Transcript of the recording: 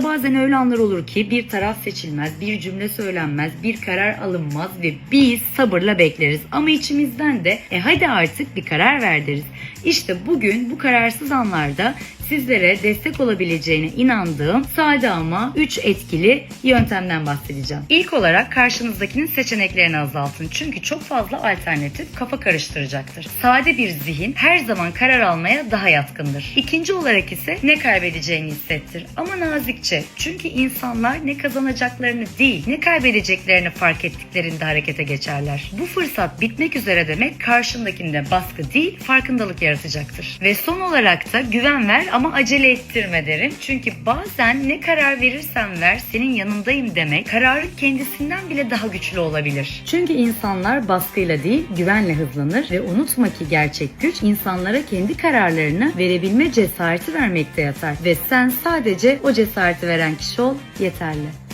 Hayatta bazen öyle anlar olur ki bir taraf seçilmez, bir cümle söylenmez, bir karar alınmaz ve biz sabırla bekleriz. Ama içimizden de e hadi artık bir karar ver deriz. İşte bugün bu kararsız anlarda sizlere destek olabileceğine inandığım sade ama 3 etkili yöntemden bahsedeceğim. İlk olarak karşınızdakinin seçeneklerini azaltın. Çünkü çok fazla alternatif kafa karıştıracaktır. Sade bir zihin her zaman karar almaya daha yatkındır. İkinci olarak ise ne kaybedeceğini hissettir. Ama nazikçe. Çünkü insanlar ne kazanacaklarını değil, ne kaybedeceklerini fark ettiklerinde harekete geçerler. Bu fırsat bitmek üzere demek karşındakinde baskı değil, farkındalık yaratacaktır. Ve son olarak da güven ver ama acele ettirme derim. Çünkü bazen ne karar verirsen ver senin yanındayım demek kararın kendisinden bile daha güçlü olabilir. Çünkü insanlar baskıyla değil güvenle hızlanır ve unutma ki gerçek güç insanlara kendi kararlarını verebilme cesareti vermekte yatar ve sen sadece o cesareti veren kişi ol yeterli.